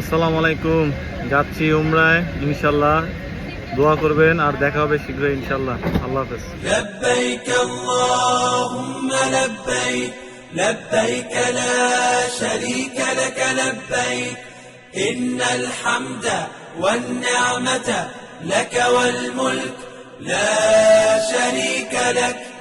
আসসালামু আলাইকুম যাচ্ছি উমরায় ইনশাল্লাহ দোয়া করবেন আর দেখা হবে শীঘ্রই ইনশাল্লাহ আল্লাহ হাফেজ لبيك اللهم لبيك لبيك لا شريك لك لبيك إن الحمد والنعمة لك والملك لا شريك لك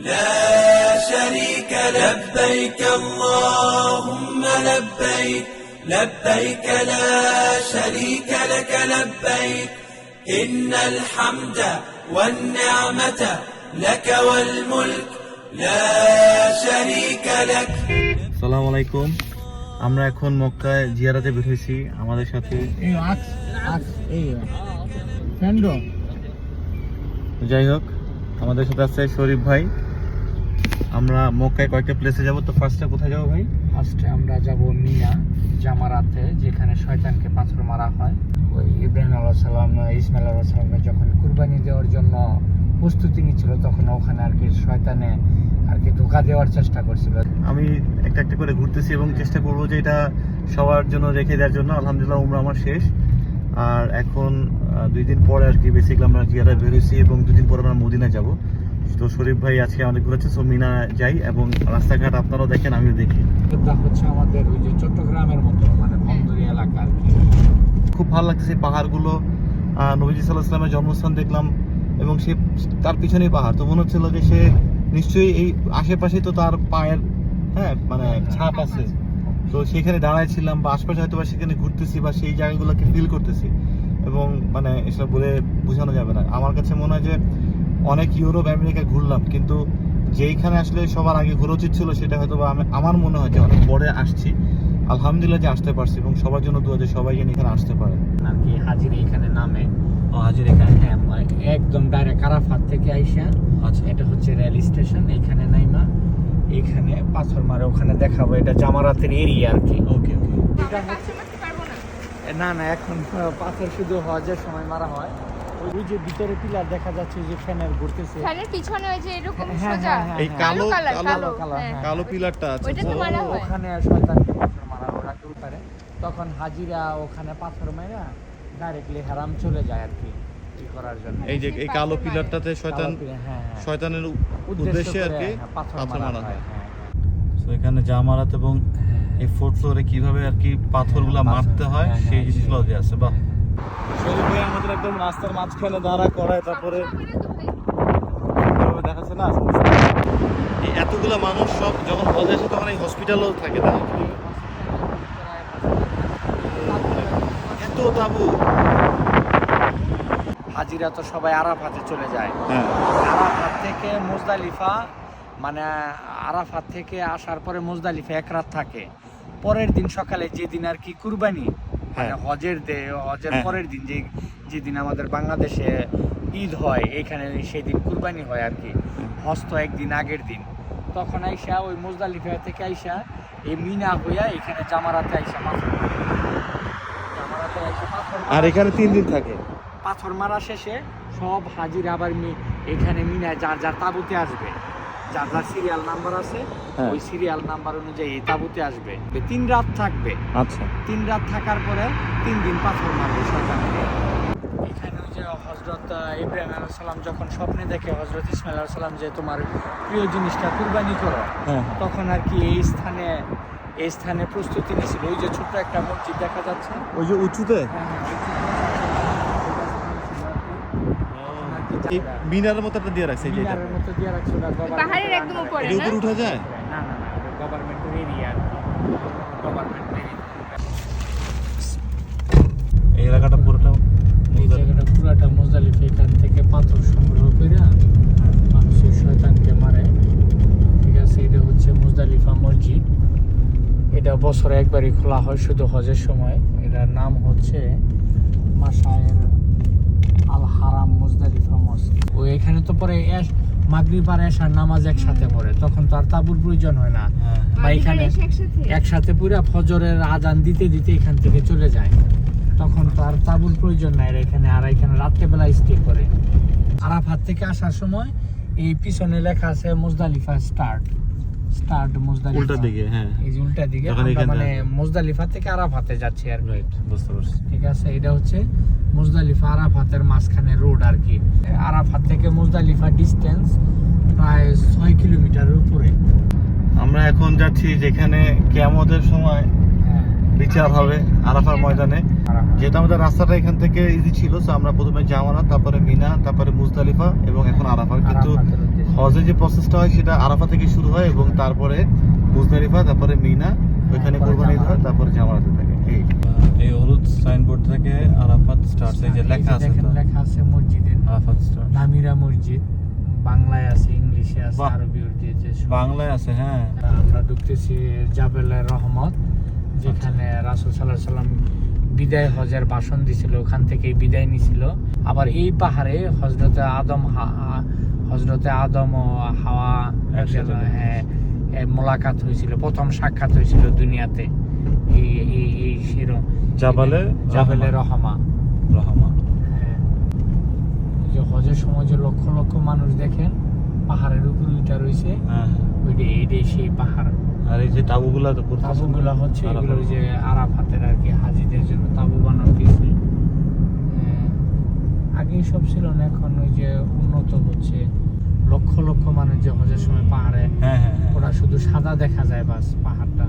لا شريك لبيك اللهم لبيك لبيك لا شريك لك لبيك إن الحمد والنعمة لك والملك لا شريك لك আসসালামু আলাইকুম আমরা এখন মক্কায় জিয়ারাতে বের হয়েছি আমাদের সাথে এই আক্স আক্স এই ফ্যান্ডো যাই হোক আমাদের সাথে আছে শরীফ ভাই আমরা মক্কায় কয়েকটা প্লেসে যাব? তো ফার্স্টে কোথায় যাব ভাই? ফার্স্টে আমরা যাব মিনা জামারাতে যেখানে শয়তানকে পাথর মারা হয়। ওই ইব্রাহিম আল্লাহ সাল্লাম ইসমাইল আল্লাহ সাল্লামকে যখন কুরবানি দেওয়ার জন্য প্রস্তুতি নিচ্ছিল তখন ওখানে আর কি শয়তানে আর কি ধোকা দেওয়ার চেষ্টা করছিল। আমি একটা একটা করে ঘুরতেছি এবং চেষ্টা করব যে এটা সবার জন্য রেখে দেওয়ার জন্য। আলহামদুলিল্লাহ উমরা আমার শেষ। আর এখন দুই দিন পরে আর কি বেসিক্যালি আমরা জিয়ারা বেরোছি এবং দুদিন পরে আমরা মদিনা যাব। তো শরীফ ভাই আজকে আমাদের ঘুরেছে সো মিনা যাই এবং রাস্তাঘাট আপনারাও দেখেন আমিও দেখি। হচ্ছে আমাদের ওই যে চট্টগ্রামের মতো মানে বন্দরী এলাকা আর কি। খুব ভালো লাগছে পাহাড়গুলো। নবীজি সাল্লাহ ইসলামের জন্মস্থান দেখলাম এবং সে তার পিছনেই পাহাড়। তো মনে হচ্ছিল যে সে নিশ্চয়ই এই আশেপাশে তো তার পায়ের হ্যাঁ মানে ছাপ আছে। তো সেখানে দাঁড়ায় ছিলাম বা আশপাশে হয়তো বা সেখানে ঘুরতেছি বা সেই জায়গাগুলোকে ফিল করতেছি। এবং মানে এসব বলে বোঝানো যাবে না। আমার কাছে মনে হয় যে অনেক ইউরোপ আমেরিকা ঘুরলাম কিন্তু যেইখানে আসলে সবার আগে ঘোরা উচিত ছিল সেটা হয়তো বা আমি- আমার মনে হয় যে অনেক পরে আসছি। আলহামদুলিল্লাহ যে আসতে পারছি এবং সবার জন্য দোয়া যে সবাই যেন এখানে আসতে পারে। আর কি হাজির এখানে নামে। হাজির এখানে হ্যাঁ মানে একদম ডাইরেক্ট আরাফাত থেকে আইসা আচ্ছা। এটা হচ্ছে রেল স্টেশন এখানে নাইমা। এখানে পাথর মারে ওখানে দেখাবো এটা জামারাতের এরিয়া আর কি। ওকে ওকে এটা হচ্ছে- না। না এখন পাথর শুধু হজের সময় মারা হয়। ওই যে ভিতরে পিলার দেখা যাচ্ছে যে ফ্যানের ঘুরতেছে। ফ্যানের পিছনে ওই যে এরকম হ্যাঁ, সোজা? হ্যাঁ, এই হ্যাঁ। কালো কালো কালো কালো, পিলারটা আছে ওইটা তো? মারা হয়। ওখানে শয়তানকে পাথর মারা ওরা কেউ পারে। তখন হাজিরা ওখানে পাথর মারা ডাইরেক্টলি হারাম চলে যায় আর কি কি করার জন্য। এই যে এই কালো পিলারটাতে শয়তান। শয়তানের উদ্দেশ্যে আর কি পাথর মারা হয় তো এখানে জামারাত এবং। এই ফোর্থ ফ্লোরে কীভাবে আর কি পাথরগুলো মারতে হয় সেই জিনিসগুলো দিয়ে আছে বাহ। একদম রাস্তার মাঝখানে দাঁড়া করায় তারপরে দেখাচ্ছে না? এই এতগুলো মানুষ সব যখন হজে আসে তখন এই হসপিটালও থাকে না এত তাবু। হাজিরা তো সবাই আরাফাতে চলে যায়। হ্যাঁ। আরাফাত থেকে মুজদালিফা মানে আরাফাত থেকে আসার পরে মুজদালিফা এক রাত থাকে। পরের দিন সকালে যেদিন আর কি কুরবানি মানে হ্যাঁ। হজের দে হজের হ্যাঁ। পরের দিন যে যেদিন আমাদের বাংলাদেশে ঈদ হয় এখানে সেই দিন কুরবানি হয় আর কি হজ তো একদিন আগের দিন তখন আইসা ওই মুজদালিফা থেকে আইসা এই মিনা হইয়া এখানে জামারাতে আইসা মারে। জামারাতে আইসা পাথর আর এখানে তিন দিন থাকে পাথর মারা শেষে সব হাজির আবার মি- এখানে মিনায় যার যার তাবুতে আসবে যার যার সিরিয়াল নাম্বার আছে হ্যাঁ। ওই সিরিয়াল নাম্বার অনুযায়ী তাবুতে আসবে। তিন রাত থাকবে। আচ্ছা। তিন রাত থাকার পরে তিন দিন পাথর মারবে শয়তানকে এখানে ওই যে হজরত ইব্রাহিম আলাইহিস সালাম যখন স্বপ্নে দেখে হজরত ইসমাইল আলাইহিস সালাম যে তোমার প্রিয় জিনিসটা কুরবানি করো হ্যাঁ। তখন আর কি এই স্থানে এই স্থানে প্রস্তুতি নিয়েছিল। ওই যে ছোট্ট একটা মসজিদ দেখা যাচ্ছে। ওই যে উঁচুতে? হ্যাঁ, এই মিনারের মতো একটা দিয়ে রাখছে মিনারের মতো দিয়ে রাখছে ওটা পাহাড়ের একদম উপরে এটা উপরে উঠা যায়? না না না গভর্নমেন্টের এরিয়া গভর্নমেন্ট এই এলাকাটা পুরোটা এই জায়গাটা পুরাটা মোজালিফ এখান থেকে পাথর সংগ্রহ করে মানুষের শয়তানকে মারে। ঠিক আছে এটা হচ্ছে মুজদালিফা মসজিদ। এটা বছরে একবারই খোলা হয় শুধু হজের সময়। এটার নাম হচ্ছে হচ্ছে মাসায়ের আল হারাম মুজদালিফা মসজিদ। ও এখানে তো পরে এস মাগরিব আর এশার নামাজ একসাথে পড়ে তখন তো আর তাবুর প্রয়োজন হয় না। বা এখানে একসাথে। পুরো ফজরের আজান দিতে দিতে এখান থেকে চলে যায়। তখন তো আর তাবুর প্রয়োজন নাই এখানে আর এখানে রাত্রেবেলা স্টে করে। আরাফাত থেকে আসার সময় এই পিছনে লেখা আছে মুজদালিফা স্টার্ট। Start Muzdalifah. উল্টা দিকে হ্যাঁ। এই যে উল্টা দিকে মানে মুজদালিফা থেকে আরাফাতে যাচ্ছি আর রাইট বুঝতে পারছি। ঠিক আছে এটা হচ্ছে মুজদালিফা আরাফাতের মাঝখানে রোড আর কি। আরাফাত থেকে মুজদালিফা ডিস্টেন্স প্রায় ছয় কিলোমিটারের উপরে। আমরা এখন যাচ্ছি যেখানে কেয়ামতের সময় হ্যাঁ। বিচার হবে আরাফার ময়দানে। আরাফাত। যেহেতু আমাদের রাস্তাটা এখান থেকে ইজি ছিল আমরা প্রথমে জামানা তারপরে মিনা তারপরে মুজদালিফা এবং এখন আরাফা কিন্তু হজে যে প্রসেসটা হয় সেটা আরাফা থেকে শুরু হয় এবং তারপরে মুজদালিফা তারপরে মিনা ওইখানে তারপরে কোরবানি হয় তারপরে জামারাতে থাকে। এই হলুদ সাইনবোর্ড থেকে আরাফাত স্টার্স এই যে লেখা আছে লেখা আছে মসজিদের আরাফাত স্টার নামিরা মসজিদ বাংলায় আছে ইংলিশে আছে। আরবি উর্দু যে বাংলায় আছে হ্যাঁ। আমরা ঢুকতেছি জাবেলে রহমত যেখানে রাসুল সাল্লাহ সাল্লাম বিদায় হজের ভাষণ দিছিল ওখান থেকে বিদায় নিছিল। আবার এই পাহাড়ে হজরতে আদম হা- হজরতে আদম ও হাওয়া হ্যাঁ মোলাকাত হয়েছিল প্রথম সাক্ষাৎ হয়েছিল দুনিয়াতে। এই এই জাবালে জাবেলে রহমা। রহমা। হ্যাঁ। যে হজের সময় যে লক্ষ লক্ষ মানুষ দেখেন পাহাড়ের উপর রয়েছে হ্যাঁ ওইটাই এইটাই সেই পাহাড়। আর এই যে তাবুগুলা তো তাবুগুলো হচ্ছে এগুলো যে আরাফাতের আর কি হাজিদের জন্য তাবু বানানো হ্যাঁ, আগে সব ছিল না এখন ওই যে উন্নত হচ্ছে। লক্ষ লক্ষ মানুষ যে হজের সময় পাহাড়ে হ্যাঁ হ্যাঁ হ্যাঁ। ওরা শুধু সাদা দেখা যায় বাস পাহাড়টা।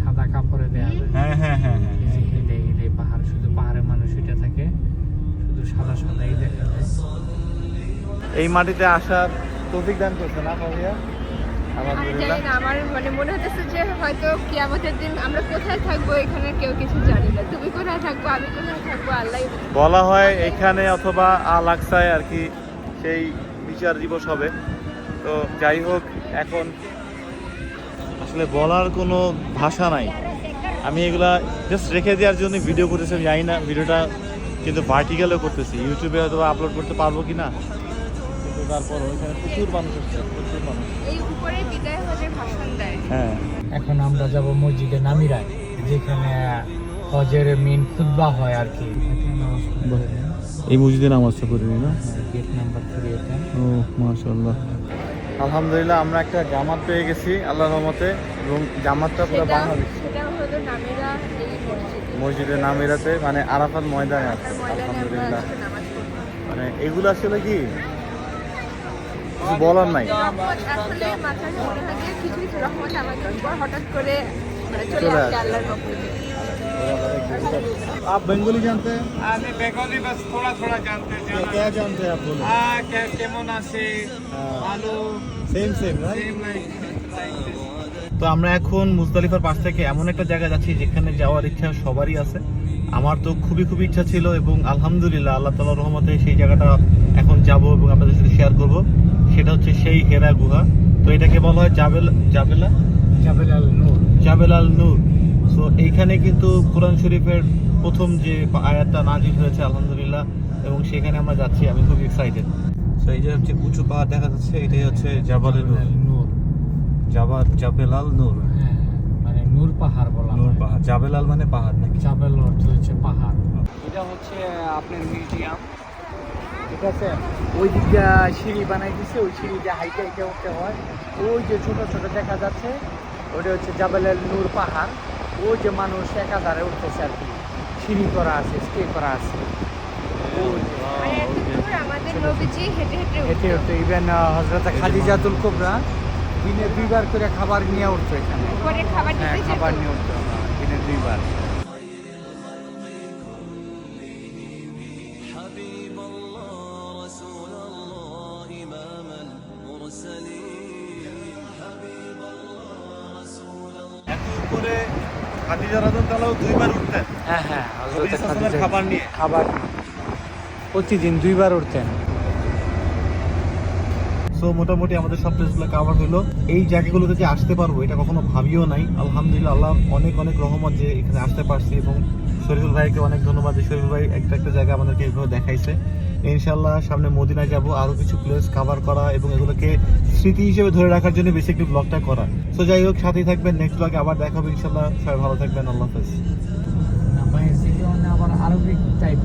সাদা কাপড়ে দেয়া যায়। হ্যাঁ হ্যাঁ হ্যাঁ হ্যাঁ। পাহাড় শুধু পাহাড়ে মানুষ উঠে থাকে শুধু সাদা সাদাই দেখা যায়। এই মাটিতে আসার তৌফিক দান করছে না না আমার মানে মনে হতেছে যে হয়তো কিয়ামতের দিন আমরা কোথায় থাকব এখানে কেউ কিছু জানি না। তুমি কোথায় থাকব আমি কোথায় থাকব আল্লাহ বলা। হয় এখানে অথবা আল আকসায় আর কি সেই বিচার দিবস হবে। তো যাই হোক এখন আসলে বলার কোনো ভাষা নাই। আমি এগুলা জাস্ট রেখে দেওয়ার জন্য ভিডিও করতেছি আমি জানি না ভিডিওটা কিন্তু ভার্টিক্যালও করতেছি। ইউটিউবে হয়তো আপলোড করতে পারব কি না কিন্তু তারপর ওইখানে প্রচুর মানুষ হচ্ছে প্রচুর মানুষ। এই উপরে বিদায় হজের ভাষণ দেয়। হ্যাঁ। এখন আমরা যাব মসজিদে নামিরায় যেখানে হজের মেন খুতবা হয় আর কি। এই মসজিদে নামাজটা নি না? গেট নাম্বার থ্রি এটা ও মাশাআল্লাহ। আলহামদুলিল্লাহ আমরা একটা জামাত পেয়ে গেছি আল্লাহ রহমতে এবং জামাতটা পুরো বাংলাদেশ। সেটা হলো নামেরা মসজিদে। মসজিদে নামিরাতে মানে আরাফাত ময়দানে আছে আলহামদুলিল্লাহ। মানে এগুলো আসলে কি? কিছু বলার নাই। মনে হঠাৎ করে চলে আসে। আল্লাহর आप बंगाली जानते हैं আমি বেঙ্গলি বাস থোড়া থোড়া জানতে क्या क्या जानते हैं आप बोलो কেমন আছে ভালো সেম সেম তো আমরা এখন মুজদালিফার পাশ থেকে এমন একটা জায়গা যাচ্ছি যেখানে যাওয়ার ইচ্ছা সবারই আছে আমার তো খুবই খুবই ইচ্ছা ছিল এবং আলহামদুলিল্লাহ আল্লাহ তালার রহমতে সেই জায়গাটা এখন যাব এবং আপনাদের সাথে শেয়ার করব সেটা হচ্ছে সেই হেরা গুহা তো এটাকে বলা হয় জাবেল জাবেলা জাবেল আল নূর জাবেল আল নূর সো এইখানে কিন্তু কোরআন শরীফের প্রথম যে আয়াতটা নাজিল হয়েছে আলহামদুলিল্লাহ এবং সেখানে আমরা যাচ্ছি আমি খুব এক্সাইটেড তো এই যে হচ্ছে উঁচু পাহাড় দেখা যাচ্ছে এটাই হচ্ছে জাবালে নূর। জাবাল জাবেলাল নূর। হ্যাঁ মানে নূর পাহাড় বলা নূর পাহাড়। জাবেলাল মানে পাহাড় নাকি? জাবেল হচ্ছে পাহাড়। এটা হচ্ছে আপনার মিউজিয়াম। ঠিক আছে? ওই দিকটা সিঁড়ি বানাই দিছে ওই সিঁড়িটা হাইটে হাইটে উঠতে হয়। ওই যে ছোট ছোট দেখা যাচ্ছে ওটা হচ্ছে জাবেলের নূর পাহাড়। ওই যে মানুষ একাধারে উঠতেছে আর কি। সিঁড়ি করা আছে স্টে করা আছে। ওই যে। এত দূর আমাদের নবীজি হেঁটে হেঁটে ইভেন হজরত খাদিজাতুল কোবরা দিনে দুইবার করে খাবার নিয়ে উঠতো এখানে। খাবার হ্যাঁ খাবার নিয়ে উঠতো হ্যাঁ, দিনে দুইবার। দুইবার উঠতেন হ্যাঁ হ্যাঁ খাবার নিয়ে? খাবার প্রতিদিন দুইবার উঠতেন। সো মোটামুটি আমাদের সব প্লেসগুলো কাভার হলো এই জায়গাগুলোতে যে আসতে পারব এটা কখনো ভাবিও নাই। আলহামদুলিল্লাহ আল্লাহ অনেক অনেক রহমত যে এখানে আসতে পারছি এবং শরীফুল ভাইকে অনেক ধন্যবাদ যে শরীফুল ভাই একটা একটা জায়গা আমাদেরকে এইভাবে দেখাইছে। ইনশাল্লাহ সামনে মদিনা যাব, আরও কিছু প্লেস কাভার করা এবং এগুলোকে স্মৃতি হিসেবে ধরে রাখার জন্য বেশি একটু ব্লগটা করা। তো যাই হোক, সাথেই থাকবেন নেক্সট ব্লগে আবার দেখা হবে ইনশাল্লাহ সবাই ভালো থাকবেন, আল্লাহ হাফেজ। Arabic type